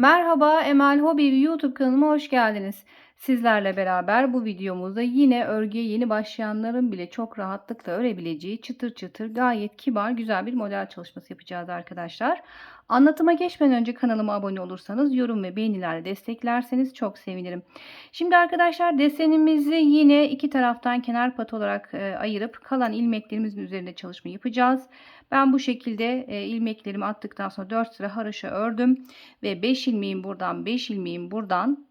Merhaba Emel Hobi YouTube kanalıma hoş geldiniz. Sizlerle beraber bu videomuzda yine örgüye yeni başlayanların bile çok rahatlıkla örebileceği çıtır çıtır gayet kibar güzel bir model çalışması yapacağız arkadaşlar. Anlatıma geçmeden önce kanalıma abone olursanız yorum ve beğenilerle desteklerseniz çok sevinirim. Şimdi arkadaşlar desenimizi yine iki taraftan kenar pat olarak e, ayırıp kalan ilmeklerimizin üzerinde çalışma yapacağız. Ben bu şekilde e, ilmeklerimi attıktan sonra 4 sıra haroşa ördüm ve 5 ilmeğim buradan 5 ilmeğim buradan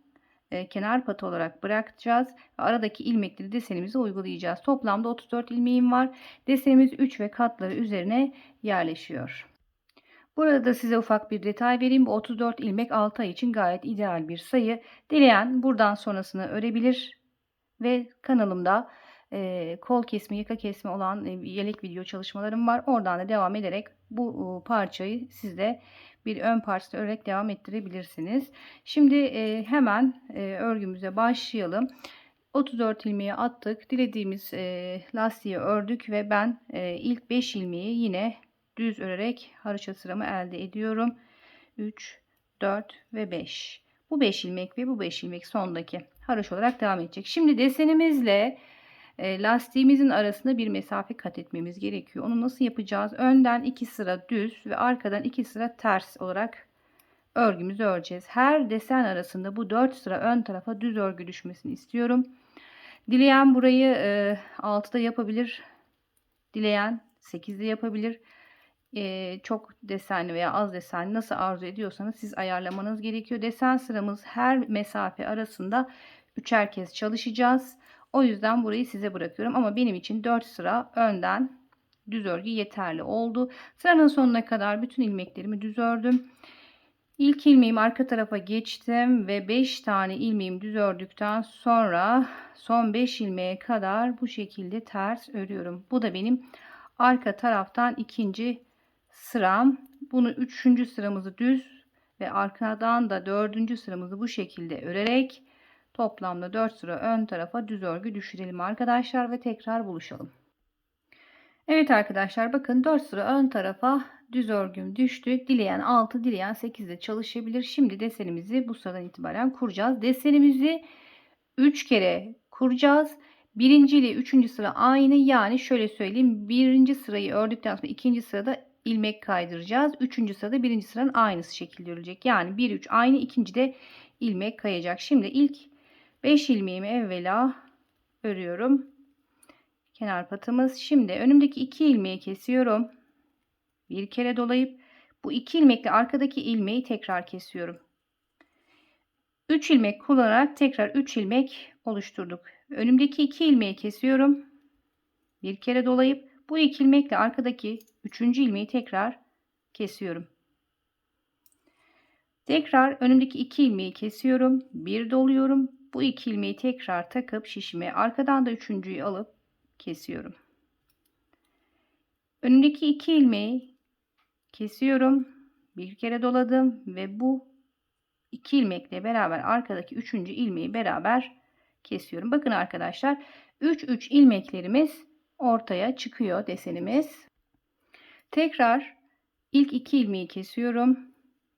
e, kenar patı olarak bırakacağız. Aradaki ilmekleri desenimize uygulayacağız. Toplamda 34 ilmeğim var. Desenimiz 3 ve katları üzerine yerleşiyor. Burada da size ufak bir detay vereyim. Bu 34 ilmek 6 ay için gayet ideal bir sayı. Dileyen buradan sonrasını örebilir ve kanalımda e, kol kesme, yaka kesme olan e, yelek video çalışmalarım var. Oradan da devam ederek bu e, parçayı sizde bir ön parçada örerek devam ettirebilirsiniz. Şimdi e, hemen e, örgümüze başlayalım. 34 ilmeği attık. Dilediğimiz e, lastiği ördük ve ben e, ilk 5 ilmeği yine düz örerek haroşa sıramı elde ediyorum. 3, 4 ve 5. Bu 5 ilmek ve bu 5 ilmek sondaki haroş olarak devam edecek. Şimdi desenimizle lastiğimizin arasında bir mesafe kat etmemiz gerekiyor. Onu nasıl yapacağız? Önden 2 sıra düz ve arkadan 2 sıra ters olarak örgümüzü öreceğiz. Her desen arasında bu 4 sıra ön tarafa düz örgü düşmesini istiyorum. Dileyen burayı e, 6'da yapabilir. Dileyen 8'de yapabilir. E, çok desenli veya az desenli nasıl arzu ediyorsanız siz ayarlamanız gerekiyor. Desen sıramız her mesafe arasında üçer kez çalışacağız. O yüzden burayı size bırakıyorum. Ama benim için 4 sıra önden düz örgü yeterli oldu. Sıranın sonuna kadar bütün ilmeklerimi düz ördüm. İlk ilmeğimi arka tarafa geçtim ve 5 tane ilmeğimi düz ördükten sonra son 5 ilmeğe kadar bu şekilde ters örüyorum. Bu da benim arka taraftan ikinci sıram. Bunu üçüncü sıramızı düz ve arkadan da dördüncü sıramızı bu şekilde örerek Toplamda 4 sıra ön tarafa düz örgü düşürelim arkadaşlar ve tekrar buluşalım. Evet arkadaşlar bakın 4 sıra ön tarafa düz örgüm düştü. Dileyen 6, dileyen 8 ile çalışabilir. Şimdi desenimizi bu sıradan itibaren kuracağız. Desenimizi 3 kere kuracağız. Birinci ile üçüncü sıra aynı. Yani şöyle söyleyeyim. Birinci sırayı ördükten sonra ikinci sırada ilmek kaydıracağız. Üçüncü sırada birinci sıranın aynısı şekilde örülecek. Yani 1, 3 aynı. ikinci de ilmek kayacak. Şimdi ilk 5 ilmeğimi evvela örüyorum. Kenar patımız. Şimdi önümdeki 2 ilmeği kesiyorum. Bir kere dolayıp bu 2 ilmekle arkadaki ilmeği tekrar kesiyorum. 3 ilmek kullanarak tekrar 3 ilmek oluşturduk. Önümdeki 2 ilmeği kesiyorum. Bir kere dolayıp bu 2 ilmekle arkadaki 3. ilmeği tekrar kesiyorum. Tekrar önümdeki 2 ilmeği kesiyorum. Bir doluyorum. Bu iki ilmeği tekrar takıp şişime arkadan da üçüncüyü alıp kesiyorum. Önümdeki iki ilmeği kesiyorum. Bir kere doladım ve bu iki ilmekle beraber arkadaki üçüncü ilmeği beraber kesiyorum. Bakın arkadaşlar 3 3 ilmeklerimiz ortaya çıkıyor desenimiz. Tekrar ilk iki ilmeği kesiyorum.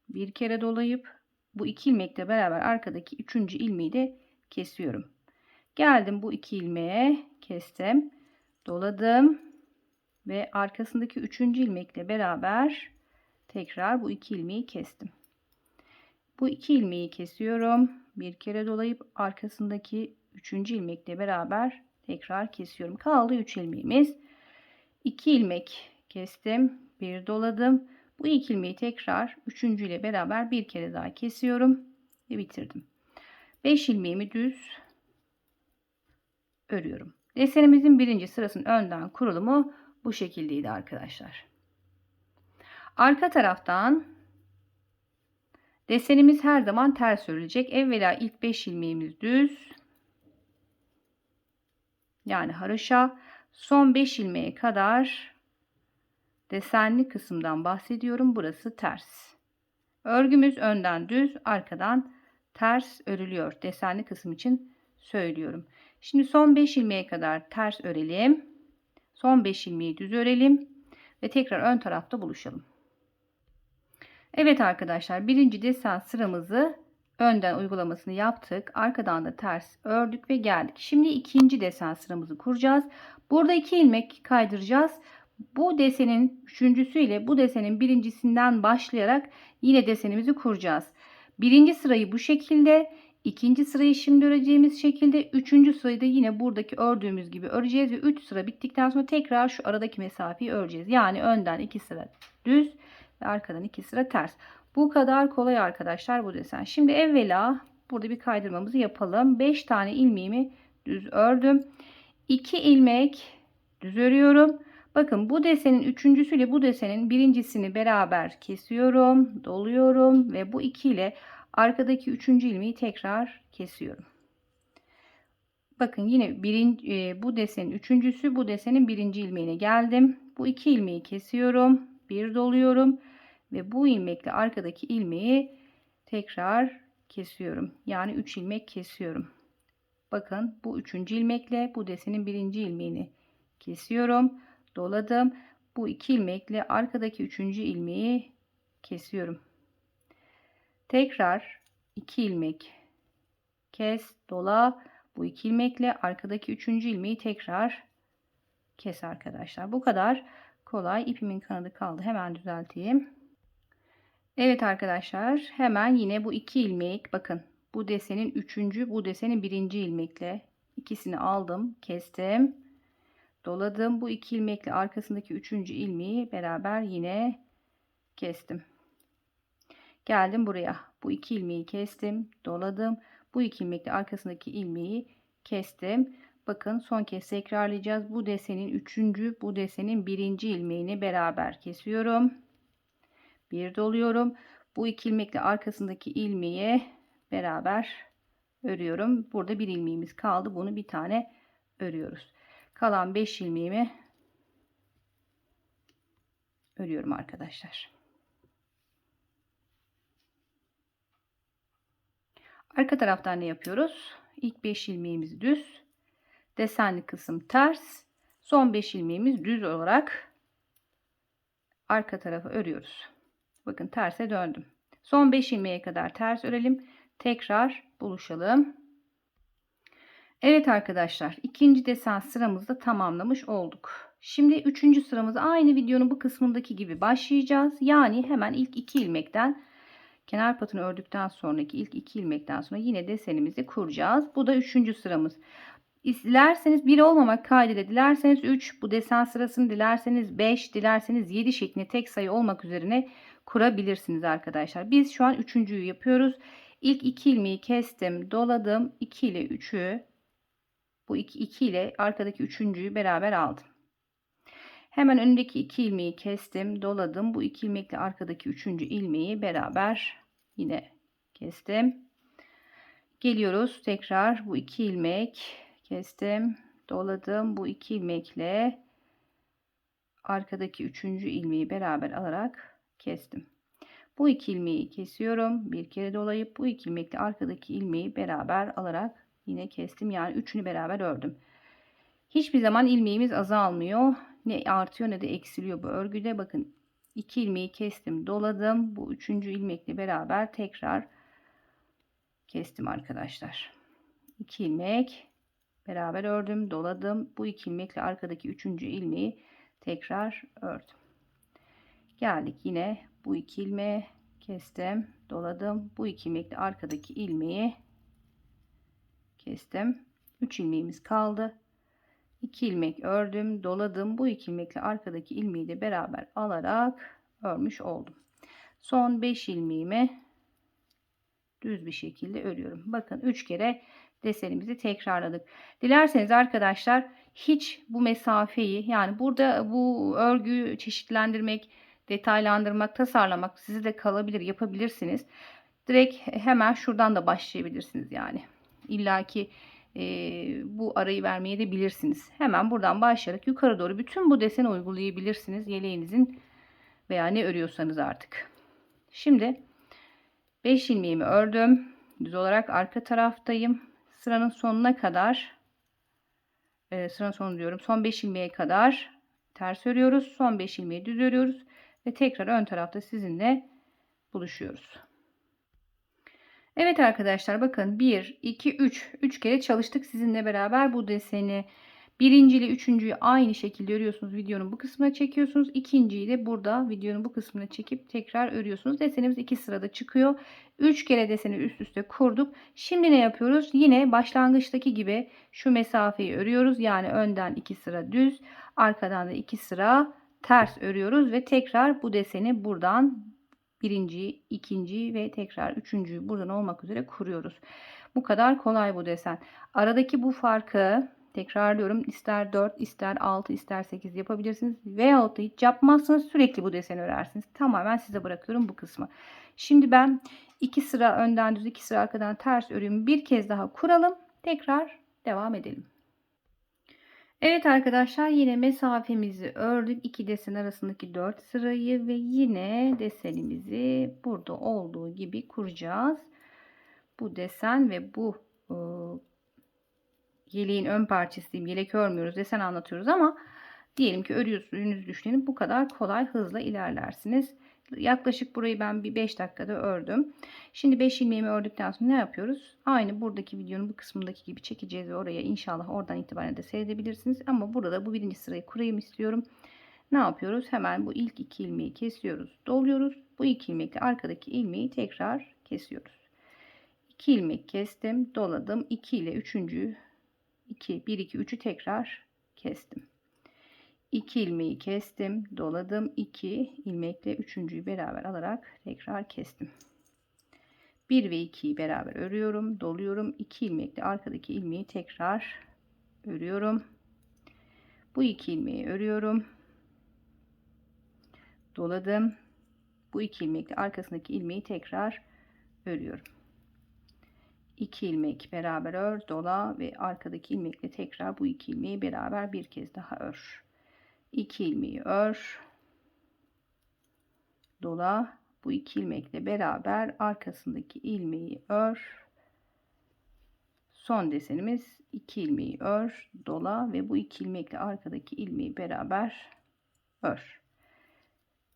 Bir kere dolayıp bu iki ilmekle beraber arkadaki üçüncü ilmeği de kesiyorum. Geldim bu iki ilmeğe kestim. Doladım. Ve arkasındaki üçüncü ilmekle beraber tekrar bu iki ilmeği kestim. Bu iki ilmeği kesiyorum. Bir kere dolayıp arkasındaki üçüncü ilmekle beraber tekrar kesiyorum. Kaldı üç ilmeğimiz. 2 ilmek kestim. Bir doladım. Bu iki ilmeği tekrar üçüncü ile beraber bir kere daha kesiyorum ve bitirdim. 5 ilmeğimi düz örüyorum. Desenimizin birinci sırasının önden kurulumu bu şekildeydi arkadaşlar. Arka taraftan desenimiz her zaman ters örülecek. Evvela ilk 5 ilmeğimiz düz. Yani haroşa. Son 5 ilmeğe kadar desenli kısımdan bahsediyorum. Burası ters. Örgümüz önden düz, arkadan ters örülüyor. Desenli kısım için söylüyorum. Şimdi son 5 ilmeğe kadar ters örelim. Son 5 ilmeği düz örelim ve tekrar ön tarafta buluşalım. Evet arkadaşlar birinci desen sıramızı önden uygulamasını yaptık. Arkadan da ters ördük ve geldik. Şimdi ikinci desen sıramızı kuracağız. Burada iki ilmek kaydıracağız. Bu desenin üçüncüsü ile bu desenin birincisinden başlayarak yine desenimizi kuracağız. Birinci sırayı bu şekilde, ikinci sırayı şimdi öreceğimiz şekilde, üçüncü sırayı da yine buradaki ördüğümüz gibi öreceğiz ve üç sıra bittikten sonra tekrar şu aradaki mesafeyi öreceğiz. Yani önden iki sıra düz ve arkadan iki sıra ters. Bu kadar kolay arkadaşlar bu desen. Şimdi evvela burada bir kaydırmamızı yapalım. 5 tane ilmeğimi düz ördüm. 2 ilmek düz örüyorum. Bakın bu desenin üçüncüsüyle bu desenin birincisini beraber kesiyorum, doluyorum ve bu iki ile arkadaki üçüncü ilmeği tekrar kesiyorum. Bakın yine birinci, e, bu desenin üçüncüsü bu desenin birinci ilmeğine geldim. Bu iki ilmeği kesiyorum, bir doluyorum ve bu ilmekle arkadaki ilmeği tekrar kesiyorum. Yani 3 ilmek kesiyorum. Bakın bu üçüncü ilmekle bu desenin birinci ilmeğini kesiyorum. Doladım. Bu iki ilmekle arkadaki üçüncü ilmeği kesiyorum. Tekrar iki ilmek kes, dola. Bu iki ilmekle arkadaki üçüncü ilmeği tekrar kes arkadaşlar. Bu kadar kolay. İpimin kanadı kaldı. Hemen düzelteyim. Evet arkadaşlar hemen yine bu iki ilmek bakın bu desenin üçüncü bu desenin birinci ilmekle ikisini aldım kestim doladım bu iki ilmekle arkasındaki üçüncü ilmeği beraber yine kestim geldim buraya bu iki ilmeği kestim doladım bu iki ilmekle arkasındaki ilmeği kestim bakın son kez tekrarlayacağız bu desenin üçüncü bu desenin birinci ilmeğini beraber kesiyorum bir doluyorum. Bu iki ilmekle arkasındaki ilmeği beraber örüyorum. Burada bir ilmeğimiz kaldı. Bunu bir tane örüyoruz. Kalan 5 ilmeğimi örüyorum arkadaşlar. Arka taraftan ne yapıyoruz? İlk 5 ilmeğimiz düz. Desenli kısım ters. Son 5 ilmeğimiz düz olarak arka tarafa örüyoruz. Bakın terse döndüm. Son 5 ilmeğe kadar ters örelim. Tekrar buluşalım. Evet arkadaşlar ikinci desen sıramızda tamamlamış olduk. Şimdi üçüncü sıramızı aynı videonun bu kısmındaki gibi başlayacağız. Yani hemen ilk iki ilmekten kenar patını ördükten sonraki ilk iki ilmekten sonra yine desenimizi kuracağız. Bu da üçüncü sıramız. Dilerseniz 1 olmamak kaydıyla dilerseniz 3 bu desen sırasını dilerseniz 5 dilerseniz 7 şeklinde tek sayı olmak üzerine kurabilirsiniz arkadaşlar. Biz şu an üçüncüyü yapıyoruz. İlk iki ilmeği kestim, doladım. 2 ile 3'ü bu 2, 2 ile arkadaki üçüncüyü beraber aldım. Hemen önündeki iki ilmeği kestim, doladım. Bu iki ilmekle arkadaki üçüncü ilmeği beraber yine kestim. Geliyoruz tekrar bu iki ilmek kestim, doladım. Bu iki ilmekle arkadaki üçüncü ilmeği beraber alarak kestim. Bu iki ilmeği kesiyorum. Bir kere dolayıp bu iki ilmekle arkadaki ilmeği beraber alarak yine kestim. Yani üçünü beraber ördüm. Hiçbir zaman ilmeğimiz azalmıyor. Ne artıyor ne de eksiliyor bu örgüde. Bakın iki ilmeği kestim doladım. Bu üçüncü ilmekle beraber tekrar kestim arkadaşlar. 2 ilmek beraber ördüm doladım. Bu iki ilmekle arkadaki üçüncü ilmeği tekrar ördüm. Geldik yine bu iki ilmeği kestim, doladım. Bu iki ilmekle arkadaki ilmeği kestim. 3 ilmeğimiz kaldı. 2 ilmek ördüm, doladım. Bu iki ilmekle arkadaki ilmeği de beraber alarak örmüş oldum. Son 5 ilmeğimi düz bir şekilde örüyorum. Bakın 3 kere desenimizi tekrarladık. Dilerseniz arkadaşlar hiç bu mesafeyi yani burada bu örgüyü çeşitlendirmek detaylandırmak, tasarlamak size de kalabilir, yapabilirsiniz. Direkt hemen şuradan da başlayabilirsiniz yani. İlla ki e, bu arayı vermeye de bilirsiniz. Hemen buradan başlayarak yukarı doğru bütün bu deseni uygulayabilirsiniz. Yeleğinizin veya ne örüyorsanız artık. Şimdi 5 ilmeğimi ördüm. Düz olarak arka taraftayım. Sıranın sonuna kadar e, sıranın sonu diyorum. Son 5 ilmeğe kadar ters örüyoruz. Son 5 ilmeği düz örüyoruz. Ve tekrar ön tarafta sizinle buluşuyoruz. Evet arkadaşlar bakın 1, 2, 3. 3 kere çalıştık sizinle beraber bu deseni. Birinci ile üçüncüyü aynı şekilde örüyorsunuz. Videonun bu kısmına çekiyorsunuz. İkinciyi de burada videonun bu kısmına çekip tekrar örüyorsunuz. Desenimiz iki sırada çıkıyor. Üç kere deseni üst üste kurduk. Şimdi ne yapıyoruz? Yine başlangıçtaki gibi şu mesafeyi örüyoruz. Yani önden iki sıra düz, arkadan da iki sıra ters örüyoruz ve tekrar bu deseni buradan birinci, ikinci ve tekrar üçüncüyü buradan olmak üzere kuruyoruz. Bu kadar kolay bu desen. Aradaki bu farkı tekrarlıyorum. İster 4, ister 6, ister 8 yapabilirsiniz. Veyahut da hiç yapmazsanız sürekli bu deseni örersiniz. Tamamen size bırakıyorum bu kısmı. Şimdi ben 2 sıra önden düz, 2 sıra arkadan ters örüyorum. Bir kez daha kuralım. Tekrar devam edelim. Evet arkadaşlar yine mesafemizi ördük. iki desen arasındaki 4 sırayı ve yine desenimizi burada olduğu gibi kuracağız. Bu desen ve bu e, yeleğin ön parçası diyeyim. Yelek örmüyoruz. Desen anlatıyoruz ama diyelim ki örüyorsunuz düşünün. Bu kadar kolay hızla ilerlersiniz. Yaklaşık burayı ben bir 5 dakikada ördüm. Şimdi 5 ilmeğimi ördükten sonra ne yapıyoruz? Aynı buradaki videonun bu kısmındaki gibi çekeceğiz ve oraya inşallah oradan itibaren de seyredebilirsiniz. Ama burada bu birinci sırayı kurayım istiyorum. Ne yapıyoruz? Hemen bu ilk iki ilmeği kesiyoruz. Doluyoruz. Bu iki ilmekle arkadaki ilmeği tekrar kesiyoruz. 2 ilmek kestim. Doladım. 2 ile 3. 2 1 2 3'ü tekrar kestim. 2 ilmeği kestim, doladım. 2 ilmekle üçüncüyü beraber alarak tekrar kestim. 1 ve 2'yi beraber örüyorum, doluyorum. 2 ilmekle arkadaki ilmeği tekrar örüyorum. Bu 2 ilmeği örüyorum. Doladım. Bu 2 ilmekle arkasındaki ilmeği tekrar örüyorum. 2 ilmek beraber ör, dola ve arkadaki ilmekle tekrar bu 2 ilmeği beraber bir kez daha ör. 2 ilmeği ör. Dola. Bu iki ilmekle beraber arkasındaki ilmeği ör. Son desenimiz 2 ilmeği ör dola ve bu iki ilmekle arkadaki ilmeği beraber ör.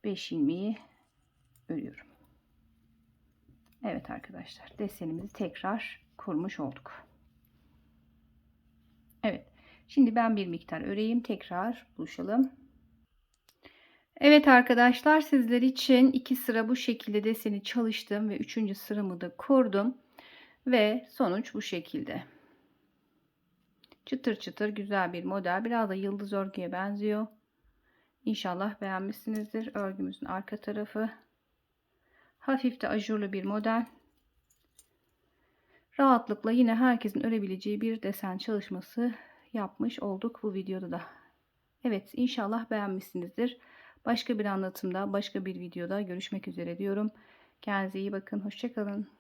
5 ilmeği örüyorum. Evet arkadaşlar desenimizi tekrar kurmuş olduk. Evet Şimdi ben bir miktar öreyim. Tekrar buluşalım. Evet arkadaşlar sizler için iki sıra bu şekilde deseni çalıştım ve üçüncü sıramı da kurdum. Ve sonuç bu şekilde. Çıtır çıtır güzel bir model. Biraz da yıldız örgüye benziyor. İnşallah beğenmişsinizdir. Örgümüzün arka tarafı. Hafif de ajurlu bir model. Rahatlıkla yine herkesin örebileceği bir desen çalışması yapmış olduk bu videoda da. Evet inşallah beğenmişsinizdir. Başka bir anlatımda, başka bir videoda görüşmek üzere diyorum. Kendinize iyi bakın. Hoşçakalın.